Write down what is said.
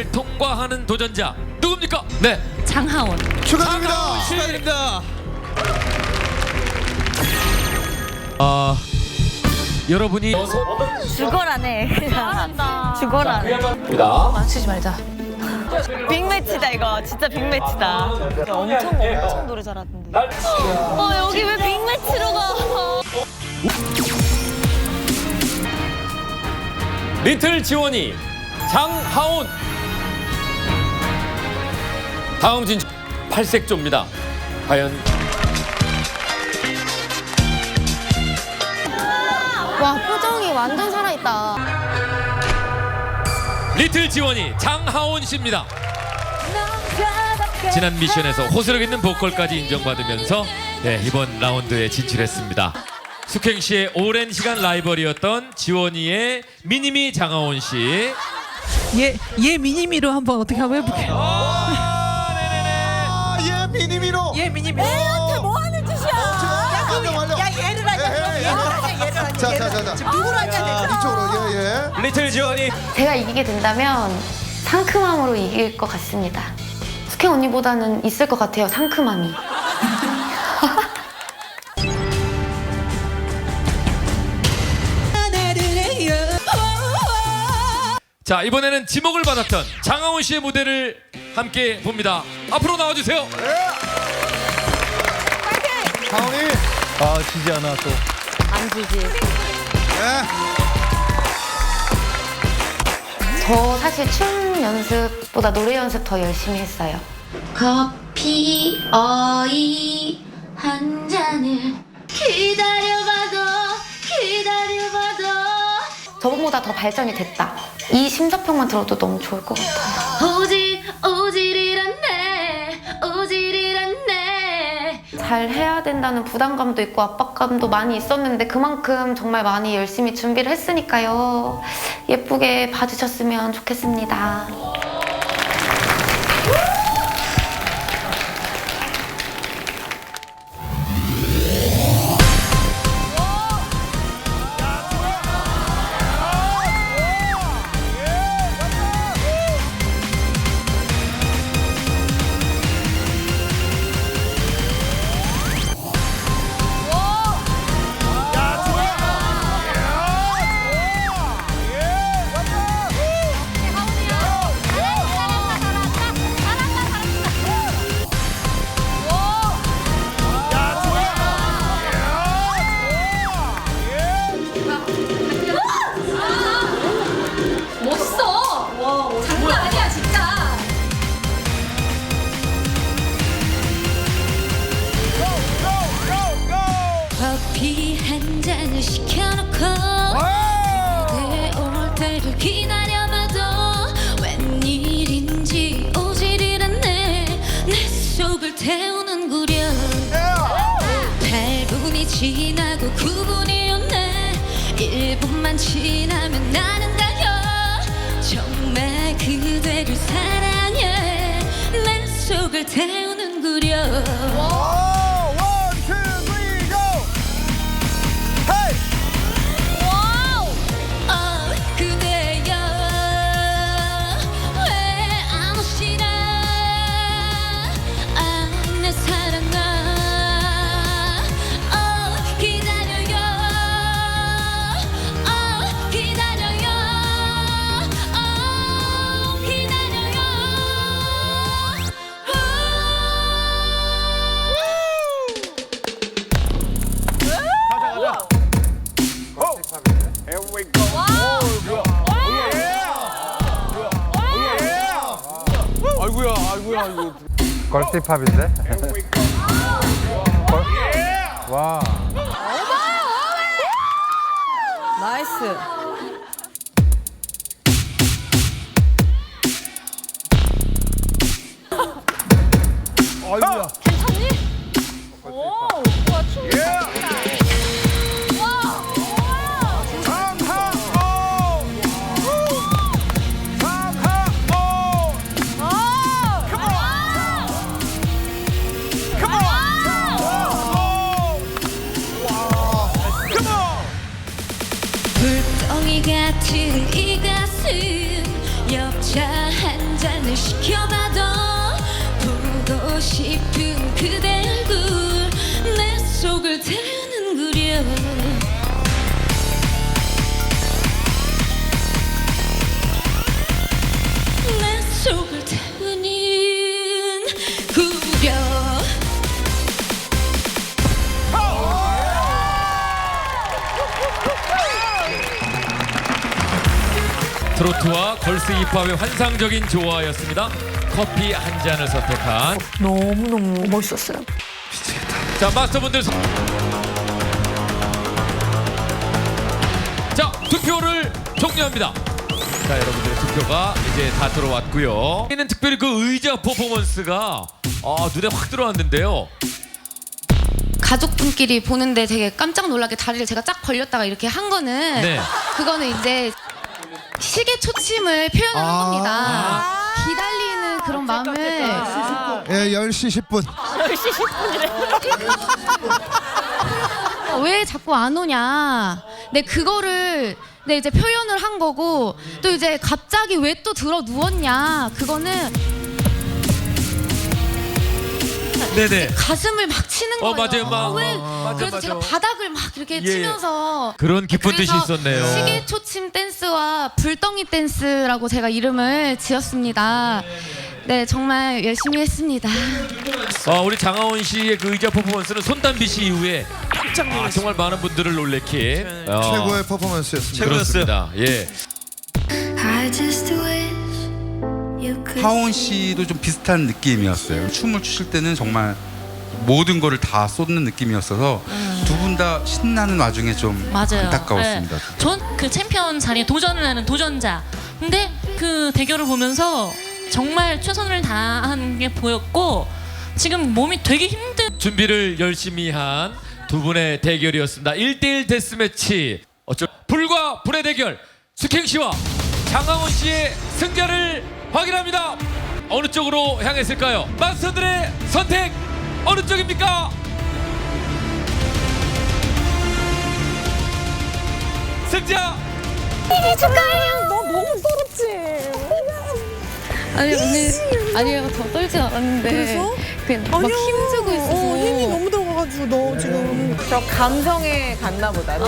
시간을 통과하는 도전자 누굽니까? 네. 장하원. 축하드립니다. 축하드립니다. 아 여러분이 죽어라네. 잘한다. 죽어라네. 입니다. 맞추지 말자. 빅매치다 이거. 진짜 빅매치다. 엄청 엄청 노래 잘하던데. 어 여기 왜 빅매치로 가? 리틀 지원이 장하온 다음 진출 팔색조입니다. 과연 와 표정이 완전 살아있다. 리틀 지원이 장하온 씨입니다. 지난 미션에서 호소력 있는 보컬까지 인정받으면서 네, 이번 라운드에 진출했습니다. 숙행 씨의 오랜 시간 라이벌이었던 지원이의 미니미 장하온 씨. 얘, 얘 미니미로 한번 어떻게 한번 해볼게요. 아, 예, 미니미. 애한테 뭐 하는 짓이야? 완전 완료. 야 얘를 하자. 예, 예, 예. 얘를 하자. 얘를 하자. 자, 자, 자, 자. 누구를 하자. 자, 이쪽으로. 예, 예. 리틀 지원이 제가 이기게 된다면 상큼함으로 이길 것 같습니다. 숙행 언니보다는 있을 것 같아요, 상큼함이. 자 이번에는 지목을 받았던 장하온 씨의 무대를 함께 봅니다. 앞으로 나와주세요. 하원이. 아 지지 않아 또. 안 주지. 예. 저 사실 춤 연습보다 노래 연습 더 열심히 했어요. 커피 어이 한 잔을 기다려봐도 기다려봐도 저번보다 더 발전이 됐다. 이 심사평만 들어도 너무 좋을 것 같아요. 오질 오 잘 해야 된다는 부담감도 있고 압박감도 많이 있었는데 그만큼 정말 많이 열심히 준비를 했으니까요. 예쁘게 봐주셨으면 좋겠습니다. 커피 한 잔을 시켜놓고 그대 올 때를 기다려봐도 웬일인지 오질이란네. 내 속을 태우는구려. 8분이 지나고 9분이 오네. 1분만 지나면 나는 가요. 정말 그대를 사랑해. 내 속을 태우는구려 걸스힙합인데? 걸... 와. 나이스. 아이고야. 장하오! Kill that 트로트와 걸스 힙합의 환상적인 조화였습니다. 커피 한 잔을 선택한 너무너무 멋있었어요. 자 마스터분들 선- 자 투표를 종료합니다. 자 여러분들의 투표가 이제 다 들어왔고요. 이는 특별히 그 의자 퍼포먼스가 아, 눈에 확 들어왔는데요. 가족분끼리 보는데 되게 깜짝 놀라게 다리를 제가 쫙 벌렸다가 이렇게 한 거는 네. 그거는 이제 시계 초침을 표현한 아. 겁니다. 기다리는 그런 마음을 예, 10시 10분. 왜 자꾸 안 오냐. 네, 그거를 네, 이제 표현을 한 거고 또 이제 갑자기 왜 또 들어 누웠냐. 그거는 네네. 가슴을 막 치는 어, 거예요. 맞아요, 막. 아, 왜? 어, 맞아, 그래서 맞아. 제가 바닥을 막 이렇게 예. 치면서 그런 깊은 뜻이 그래서 있었네요. 시계 초침 댄스와 불덩이 댄스라고 제가 이름을 지었습니다. 네, 정말 열심히 했습니다. 어, 우리 장하원 씨의 그 의자 퍼포먼스는 손담비 씨 이후에 아, 정말 많은 분들을 놀래킨 어, 최고의 퍼포먼스였습니다. 그렇습니다. 예. I just could 하원 씨도 좀 비슷한 느낌이었어요. 춤을 추실 때는 정말 모든 거를 다 쏟는 느낌이었어서 두 분 다 신나는 와중에 좀 맞아요. 안타까웠습니다. 네. 전그 챔피언 자리에 도전을 하는 도전자. 근데 그 대결을 보면서 정말 최선을 다한 게 보였고 지금 몸이 되게 힘든 준비를 열심히 한 두 분의 대결이었습니다. 1대1 데스매치. 어쩔 불과 불의 대결. 숙행 씨와 장하원 씨의 승자를 확인합니다. 어느 쪽으로 향했을까요? 마스터들의 선택 어느 쪽입니까? 승자 아니 언니 아니요 더 떨진 않았는데 그래서? 그냥 막 힘주고 있어서 힘이 너무 들어가가지고 너 지금 저 감성에 갔나 보다.